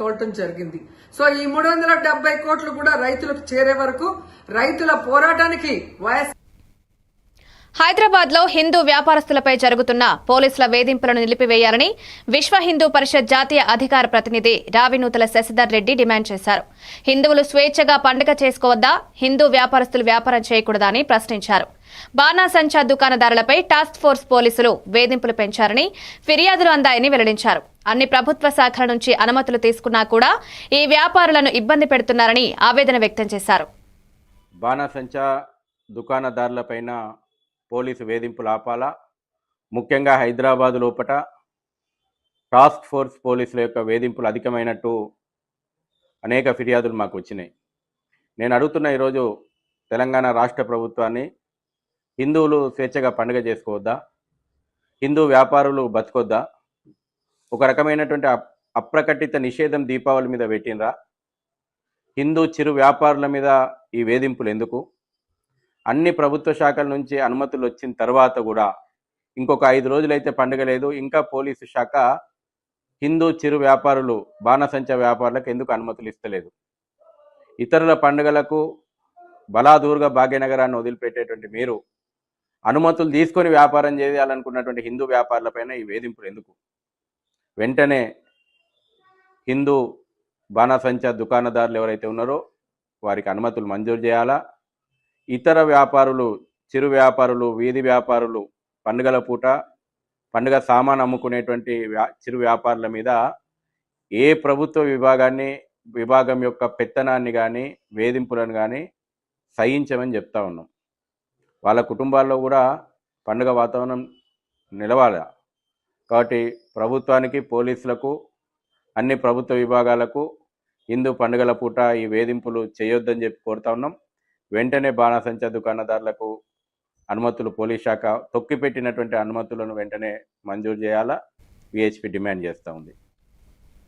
తోడటం జరిగింది. సో ఈ మూడు వందల కోట్లు కూడా రైతులకు చేరే వరకు రైతుల పోరాటానికి వైఎస్ హైదరాబాద్లో హిందూ వ్యాపారస్తులపై జరుగుతున్న పోలీసుల వేధింపులను నిలిపివేయాలని విశ్వ హిందూ పరిషత్ జాతీయ అధికార ప్రతినిధి రావినూతల శశిధర్ రెడ్డి డిమాండ్ చేశారు. హిందువులు స్వేచ్ఛగా పండుగ చేసుకోవద్దా? హిందూ వ్యాపారస్తులు వ్యాపారం చేయకూడదని ప్రశ్నించారు. బాణాసంచా దుకాణదారులపై టాస్క్ ఫోర్స్ పోలీసులు వేధింపులు పెంచారని ఫిర్యాదులు అందాయని వెల్లడించారు. అన్ని ప్రభుత్వ శాఖల నుంచి అనుమతులు తీసుకున్నా కూడా ఈ వ్యాపారులను ఇబ్బంది పెడుతున్నారని ఆవేదన వ్యక్తం చేశారు. బాణాసంచా దుకాణదారులపైన పోలీసు వేధింపులు ఆపాలా? ముఖ్యంగా హైదరాబాద్ లోపట టాస్క్ ఫోర్స్ పోలీసుల యొక్క వేధింపులు అధికమైనట్టు అనేక ఫిర్యాదులు మాకు వచ్చినాయి. నేను అడుగుతున్న ఈరోజు తెలంగాణ రాష్ట్ర ప్రభుత్వాన్ని హిందువులు స్వేచ్ఛగా పండుగ చేసుకోవద్దా? హిందూ వ్యాపారులు బతకొద్దా? ఒక రకమైనటువంటి అప్- అప్రకటిత నిషేధం దీపావళి మీద పెట్టినరా హిందూ చిరు వ్యాపారుల మీద ఈ వేధింపులు ఎందుకు? అన్ని ప్రభుత్వ శాఖల నుంచి అనుమతులు వచ్చిన తర్వాత కూడా ఇంకొక ఐదు రోజులైతే పండుగ లేదు. ఇంకా పోలీసు శాఖ హిందూ చిరు వ్యాపారులు బాణసంచ వ్యాపారులకు ఎందుకు అనుమతులు ఇస్తలేదు? ఇతరుల పండుగలకు బలాదూరుగా భాగ్యనగరాన్ని వదిలిపెట్టేటువంటి మీరు అనుమతులు తీసుకొని వ్యాపారం చేయాలనుకున్నటువంటి హిందూ వ్యాపారులపైన ఈ వేధింపులు ఎందుకు? వెంటనే హిందూ బాణసంచ దుకాణదారులు ఎవరైతే ఉన్నారో వారికి అనుమతులు మంజూరు చేయాలా? ఇతర వ్యాపారులు చిరు వ్యాపారులు వీధి వ్యాపారులు పండుగల పూట పండుగ సామాన్ అమ్ముకునేటువంటి వ్యా- చిరు వ్యాపారుల మీద ఏ ప్రభుత్వ విభాగాన్ని విభాగం యొక్క పెత్తనాన్ని కానీ వేధింపులను కానీ సహించమని చెప్తా ఉన్నాం. వాళ్ళ కుటుంబాల్లో కూడా పండుగ వాతావరణం నిలవాలి. కాబట్టి ప్రభుత్వానికి పోలీసులకు అన్ని ప్రభుత్వ విభాగాలకు హిందూ పండుగల పూట ఈ వేధింపులు చేయొద్దని చెప్పి కోరుతా ఉన్నాం. వెంటనే బాణసంచ దుకాణదారులకు అనుమతులు పోలీస్ శాఖ తొక్కిపెట్టినటువంటి అనుమతులను వెంటనే మంజూరు చేయాలా? విహెచ్పి డిమాండ్ చేస్తూ ఉంది.